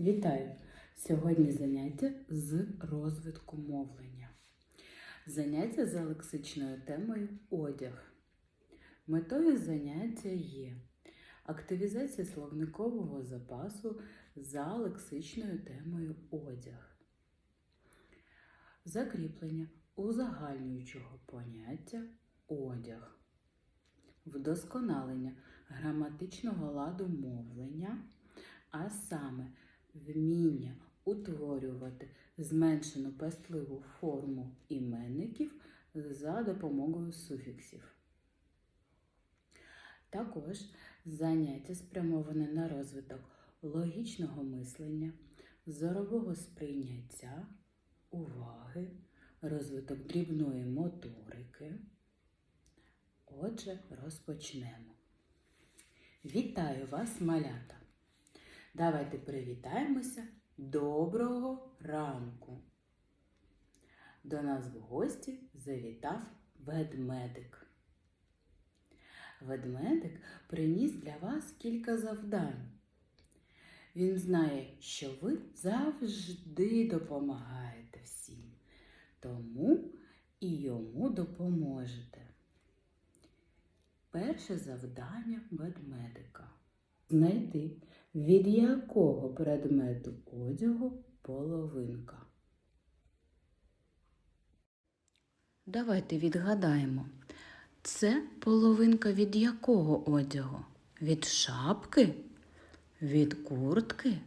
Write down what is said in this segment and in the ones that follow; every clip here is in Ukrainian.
Вітаю! Сьогодні заняття з розвитку мовлення. Заняття за лексичною темою одяг. Метою заняття є активізація словникового запасу за лексичною темою одяг, закріплення узагальнюючого поняття одяг, вдосконалення граматичного ладу мовлення а саме вміння утворювати зменшену пестливу форму іменників за допомогою суфіксів. Також заняття спрямоване на розвиток логічного мислення, зорового сприйняття, уваги, розвиток дрібної моторики. Отже, розпочнемо. Вітаю вас, малята! Давайте привітаємося. Доброго ранку. До нас в гості завітав ведмедик. Ведмедик приніс для вас кілька завдань. Він знає, що ви завжди допомагаєте всім, тому і йому допоможете. Перше завдання ведмедика знайти від якого предмету одягу половинка? Давайте відгадаємо. Це половинка від якого одягу? Від шапки, від куртки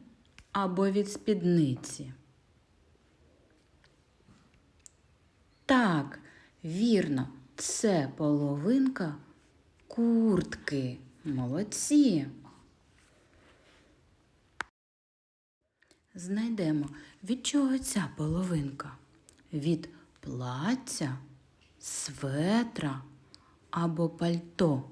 або від спідниці? Так, вірно, це половинка куртки. Молодці. Знайдемо, від чого ця половинка? Від плаття, светра або пальто.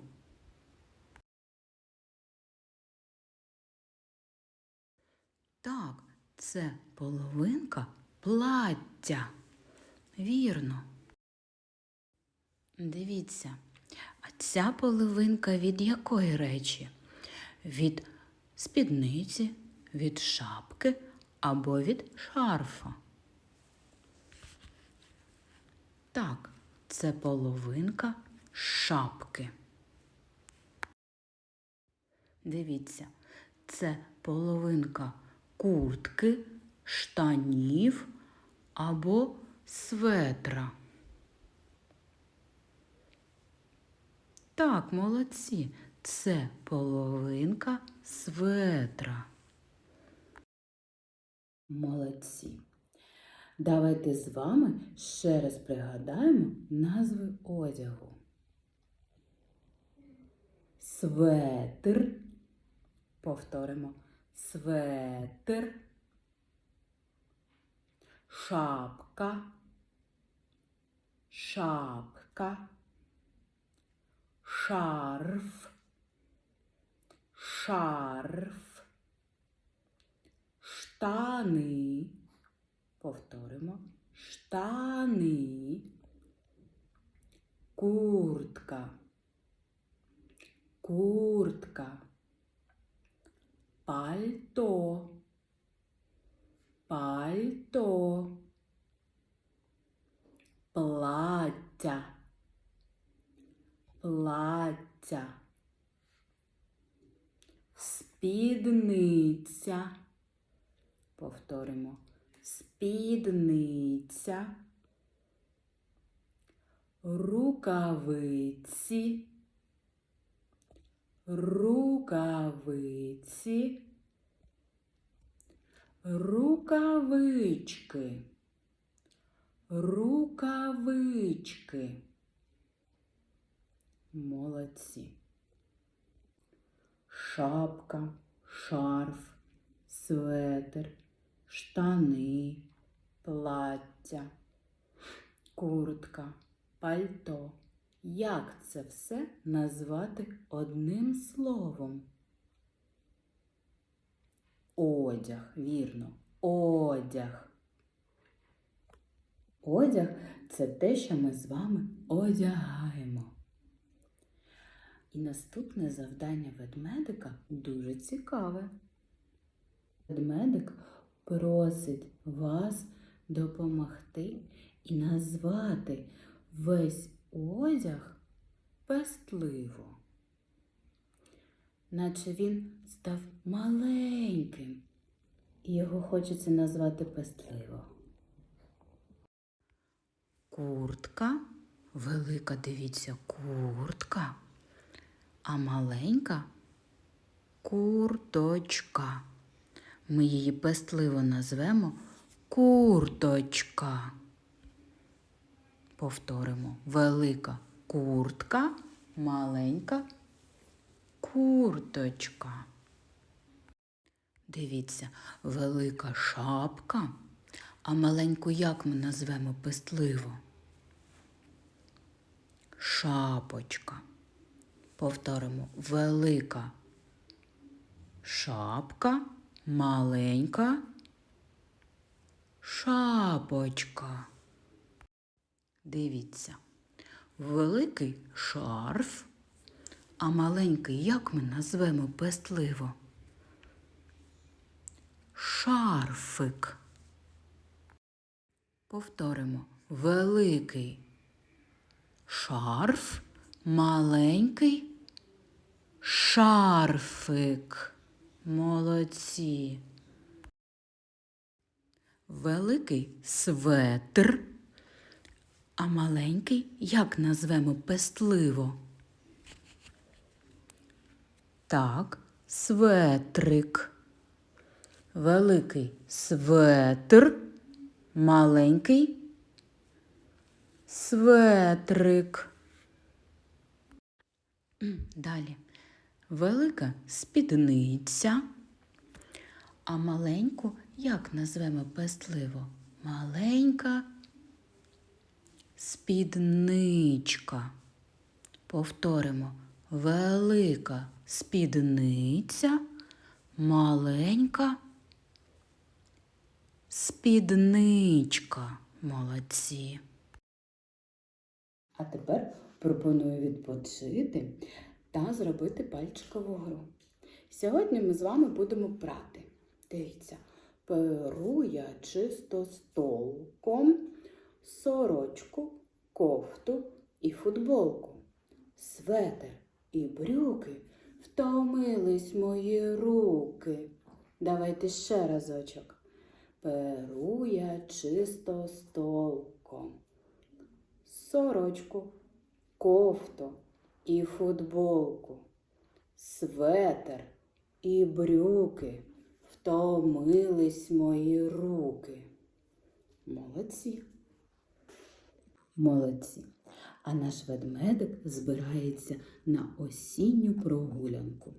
Так, це половинка плаття. Вірно. Дивіться, а ця половинка від якої речі? Від спідниці, від шапки або від шарфа. Так, це половинка шапки. Дивіться, це половинка куртки, штанів або светра. Так, молодці, це половинка светра. Молодці. Давайте з вами ще раз пригадаємо назви одягу. Светр. Повторимо. Светр. Шапка. Шапка. Шарф. Шарф штани. Повторимо. Штани. Куртка. Куртка. Пальто. Пальто. Плаття. Плаття. Спідниця. Повторимо. Спідниця. Рукавиці. Рукавиці. Рукавички. Рукавички. Молодці. Шапка, шарф, светр, штани, плаття, куртка, пальто. Як це все назвати одним словом? Одяг, вірно, одяг. Одяг це те, що ми з вами одягаємо. І наступне завдання ведмедика дуже цікаве. Ведмедик просить вас допомогти і назвати весь одяг пестливо. Наче він став маленьким, і його хочеться назвати пестливо. Куртка, велика, дивіться, куртка, а маленька курточка. Ми її пестливо назвемо курточка. Повторимо велика куртка, маленька курточка. Дивіться, велика шапка, а маленьку як ми назвемо пестливо? Шапочка. Повторимо велика шапка, маленька шапочка. Дивіться, великий шарф, а маленький як ми назвемо пестливо? Шарфик. Повторимо великий шарф, маленький шарфик. Молодці. Великий светр, а маленький як назвемо пестливо? Так, светрик. Великий светр, маленький светрик. Далі. Велика спідниця, а маленьку як назвемо пестливо? Маленька спідничка. Повторимо велика спідниця, маленька спідничка. Молодці. А тепер пропоную відпочити та зробити пальчикову гру. Сьогодні ми з вами будемо прати. Дивіться, перу я чисто столком, сорочку, кофту і футболку, светер і брюки. Втомились мої руки. Давайте ще разочок. Перу я чисто столком, сорочку, кофту і футболку, светер і брюки. Втомились мої руки. Молодці. Молодці. А наш ведмедик збирається на осінню прогулянку.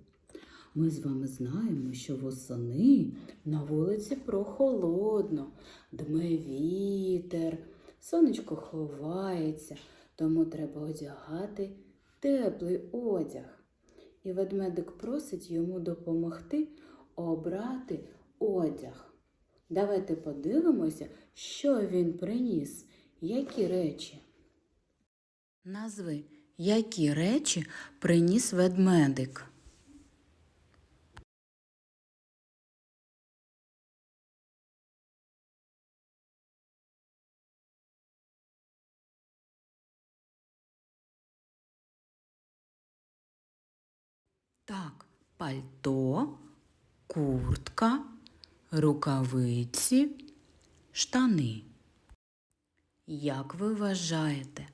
Ми з вами знаємо, що восени на вулиці прохолодно, дме вітер, сонечко ховається, тому треба одягати теплий одяг. І ведмедик просить йому допомогти обрати одяг. Давайте подивимося, що він приніс, які речі. Назви, які речі приніс ведмедик. Так, пальто, куртка, рукавиці, штани. Як ви вважаєте,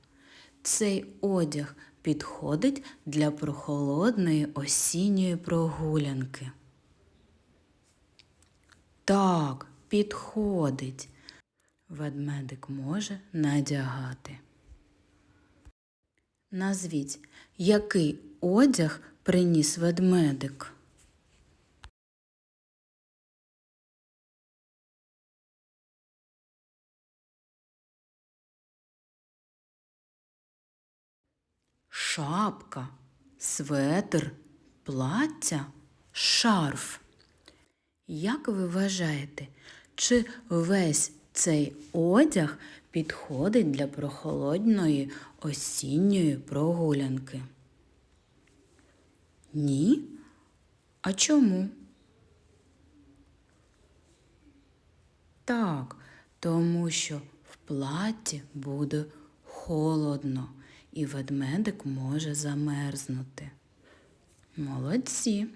цей одяг підходить для прохолодної осінньої прогулянки? Так, підходить. Ведмедик може надягати. Назвіть, який одяг приніс ведмедик? Шапка, светр, плаття, шарф. Як ви вважаєте, чи весь цей одяг підходить для прохолодної осінньої прогулянки? Ні? А чому? Так, тому що в платі буде холодно, і ведмедик може замерзнути. Молодці.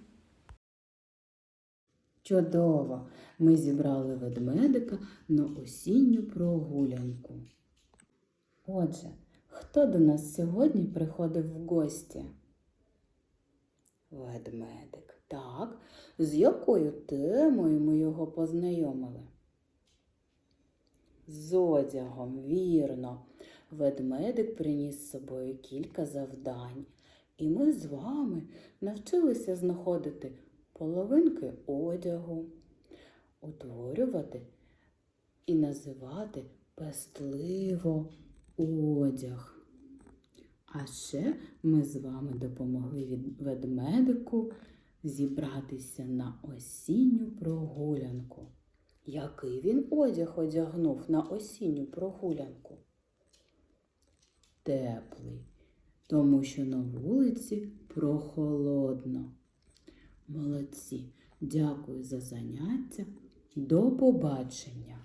Чудово! Ми зібрали ведмедика на осінню прогулянку. Отже, хто до нас сьогодні приходив в гості? Ведмедик. Так. З якою темою ми його познайомили? З одягом, вірно. Ведмедик приніс з собою кілька завдань, і ми з вами навчилися знаходити половинки одягу, утворювати і називати пестливо одяг. А ще ми з вами допомогли від ведмедику зібратися на осінню прогулянку. Який він одяг одягнув на осінню прогулянку? Теплий, тому що на вулиці прохолодно. Молодці, дякую за заняття. До побачення!